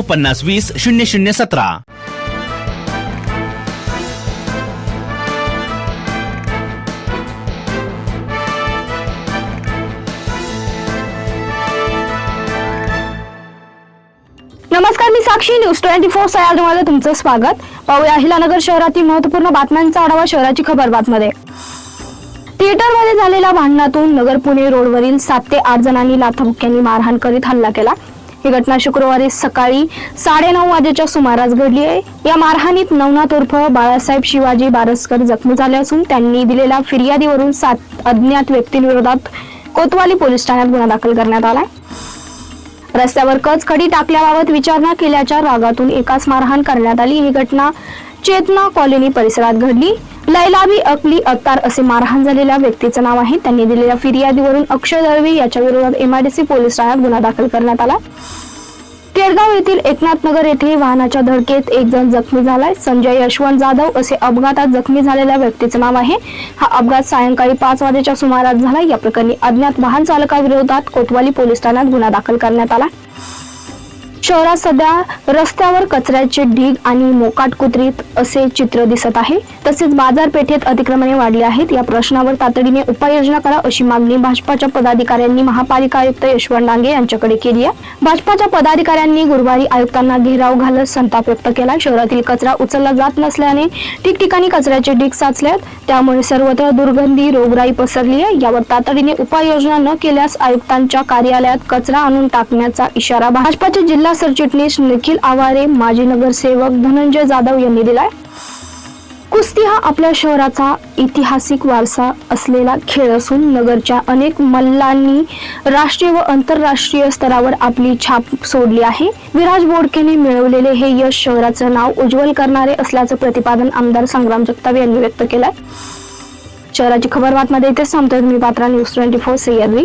पन्नास वीस शून्य शून्य सतरा. नमस्कार मी साक्षी. न्यूज ट्वेंटी फोर सह्याद्रीमध्ये तुमचं स्वागत. पाहूया अहिलानगर शहरातील महत्त्वपूर्ण बातम्यांचा आढावा शहराची खबर बातमध्ये. थिएटरमध्ये झालेल्या भांडणातून नगर पुणे रोडवरील सात ते आठ जणांनी लाथाबुक्क्यांनी मारहाण करीत हल्ला केला. ही घटना शुक्रवारी सकाळी साडेनऊ वाजेच्या सुमारास घडली आहे. या मारहाणीत नवनाथ उर्फ बाळासाहेब शिवाजी बारसकर जखमी झाले असून त्यांनी दिलेल्या फिर्यादीवरून सात अज्ञात व्यक्तींविरोधात कोतवाली पोलीस ठाण्यात गुन्हा दाखल करण्यात आलाय. रस्त्यावर कच खडी टाकल्याबाबत विचारणा केल्याच्या रागातून एकाच मारहाण करण्यात आली. ही घटना चेतना कॉलनी परिसरात घडली. लैलाबी अकली अत्तार असे मारहाण झालेल्या व्यक्तीचं नाव आहे. त्यांनी दिलेल्या फिर्यादीवरून अक्षय दळवी याच्या विरोधात एमआयडीसी पोलीस ठाण्यात गुन्हा दाखल करण्यात आला. केडगाव येथील एकनाथ नगर येथे वाहनाच्या धडकेत एक जण जखमी झालाय. संजय यशवंत जाधव असे अपघातात जखमी झालेल्या व्यक्तीचं नाव आहे. हा अपघात सायंकाळी पाच वाजेच्या सुमारास झाला. या प्रकरणी अज्ञात वाहन चालकाविरोधात कोतवाली पोलीस ठाण्यात गुन्हा दाखल करण्यात आला. शहरात सध्या रस्त्यावर कचऱ्याचे ढीग आणि मोकाट कुत्रीत असे चित्र दिसत आहे. तसेच बाजारपेठेत अतिक्रमणे वाढली आहेत. या प्रश्नावर तातडीने उपाययोजना करा अशी मागणी भाजपाच्या पदाधिकाऱ्यांनी महापालिका आयुक्त यशवंत डांगे यांच्याकडे केली आहे. भाजपाच्या पदाधिकाऱ्यांनी गुरुवारी आयुक्तांना घेराव घालत संताप व्यक्त केला. शहरातील कचरा उचलला जात नसल्याने ठिकठिकाणी कचऱ्याचे ढीग साचले आहेत त्यामुळे सर्वत्र दुर्गंधी रोगराई पसरली आहे. यावर तातडीने उपाययोजना न केल्यास आयुक्तांच्या कार्यालयात कचरा आणून टाकण्याचा इशारा भाजपाचे जिल्हा सरचिटणीस निखिल आवारे माजी नगरसेवक धनंजय जाधव यांनी दिलाय. कुस्ती हा आपल्या शहराचा ऐतिहासिक वारसा असलेला खेळ असून नगरच्या अनेक मल्लांनी राष्ट्रीय व आंतरराष्ट्रीय स्तरावर आपली छाप सोडली आहे. विराज बोडकेने मिळवलेले हे यश शहराचं नाव उज्ज्वल करणारे असल्याचं प्रतिपादन आमदार संग्राम जगताप यांनी व्यक्त केलंय. शहराची खबर बातमध्ये इथेच सांगतोय मी Patra news twenty four Sahyadri.